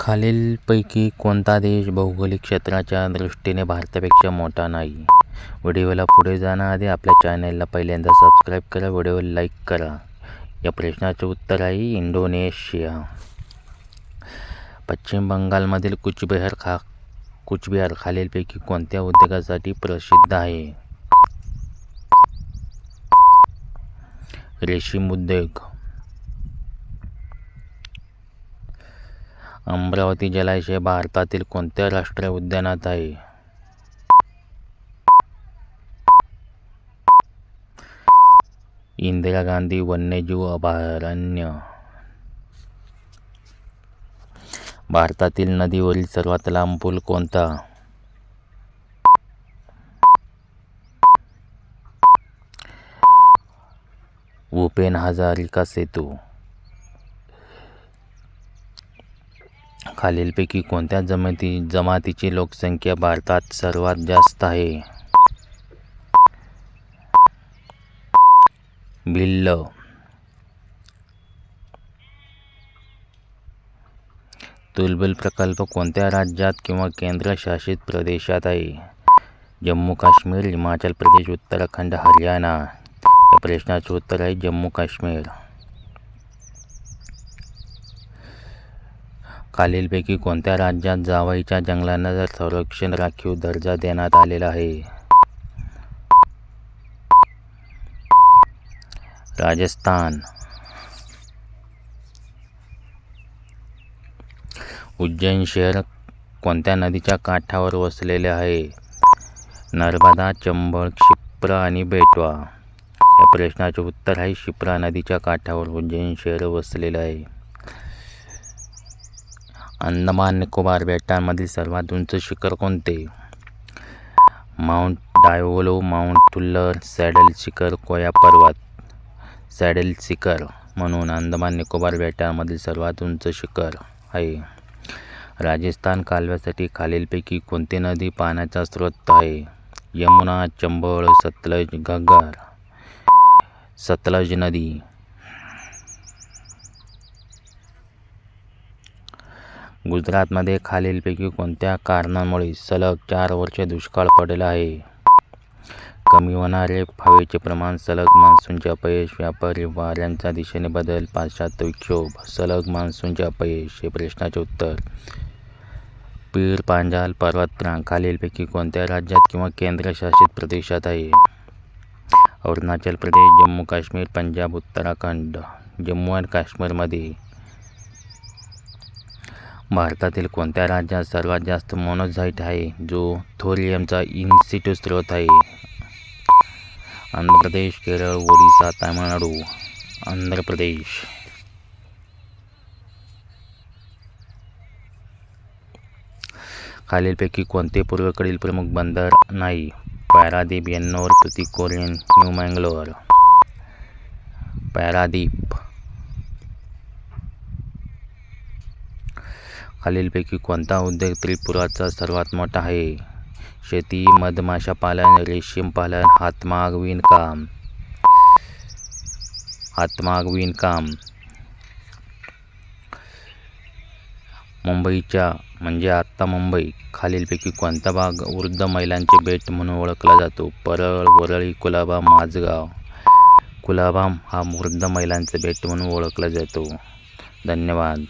खालीलपैकी कोणता देश भौगोलिक क्षेत्राच्या दृष्टीने भारतापेक्षा मोठा नाही? व्हिडिओला पुढे जाण्याआधी आपल्या चॅनलला पहिल्यांदा सबस्क्राईब करा व्हिडिओला लाईक करा. या प्रश्नाचे उत्तर आहे इंडोनेशिया. पश्चिम बंगालमधील कुचबिहार खा कुचबिहार खालीलपैकी कोणत्या उद्योगासाठी प्रसिद्ध आहे? रेशीम उद्योग. अमरावती जलाशय भारतातील कोणत्या राष्ट्रीय उद्यानात आहे? इंदिरा गांधी वन्यजीव अभयारण्य. भारतातील नदीवरील सर्वात लांब पूल कोणता? भूपेन हजारिका सेतू. खालीलपैकी कोणत्या जमाती जमातीची लोकसंख्या भारतात सर्वात जास्त आहे? भिल्ल. तुलबुल प्रकल्प कोणत्या राज्यात किंवा केंद्रशासित प्रदेशात आहे? जम्मू काश्मीर हिमाचल प्रदेश उत्तराखंड हरियाणा. या प्रश्नाचे उत्तर आहे जम्मू काश्मीर. खालीलपैकी कोणत्या राज्यात जावईच्या जंगलांना संरक्षण राखीव दर्जा देण्यात आलेला आहे? राजस्थान. उज्जैन शहर कोणत्या नदीच्या काठावर वसलेले आहे? नर्मदा चंबळ क्षिप्रा आणि बेटवा. या प्रश्नाचे उत्तर आहे शिप्रा नदीच्या काठावर उज्जैन शहर वसलेलं आहे. अंदमान निकोबार बेटांमधील सर्वात उंच शिखर कोणते? Mount Diavolo Mount Thuillier Saddle शिखर कोया पर्वत. सॅडल शिखर म्हणून अंदमान निकोबार बेटांमधील सर्वात उंच शिखर आहे. राजस्थान कालव्यासाठी खालीलपैकी कोणती नदी पाण्याचा स्रोत आहे? यमुना चंबळ सतलज घग्गर. सतलज नदी. गुजरातमध्ये खालीलपैकी कोणत्या कारणांमुळे सलग चार वर्षे दुष्काळ पडला आहे? कमी होणारे हवेचे प्रमाण सलग मान्सूनचे अपयश व्यापारी वाऱ्यांच्या दिशेने बदल पाश्चात्य विक्षोभ सलग मान्सूनचे अपयश हे प्रश्नाचे उत्तर. पीर पांजाल पर्वतरांग खालीलपैकी कोणत्या राज्यात किंवा केंद्रशासित प्रदेशात आहे? अरुणाचल प्रदेश जम्मू काश्मीर पंजाब उत्तराखंड जम्मू अँड काश्मीरमध्ये भारतातील कोणत्या राज्यात सर्वात जास्त मोनोझाईट आहे? जो थोरियमचा इन स्रोत आहे. आंध्र प्रदेश केरळ ओडिसा तामिळनाडू आंध्र प्रदेश. खालीलपैकी कोणते पूर्वेकडील प्रमुख बंदर नाही? पॅरादीप यन्नोर तुतीकोरिन न्यू मँगलोर. पॅरादीप. खालीलपैकी कोणता उद्योग त्रिपुराचा सर्वात मोठा आहे? शेती मधमाशा पालन रेशीम पालन हातमाग विणकाम. हातमाग विणकाम. मुंबईच्या म्हणजे आत्ता मुंबई खालीलपैकी कोणता भाग वृद्ध महिलांचे बेट म्हणून ओळखला जातो? परळ वरळी कुलाबा माझगाव कुलाबाम हा वृद्ध महिलांचे बेट म्हणून ओळखला जातो. धन्यवाद.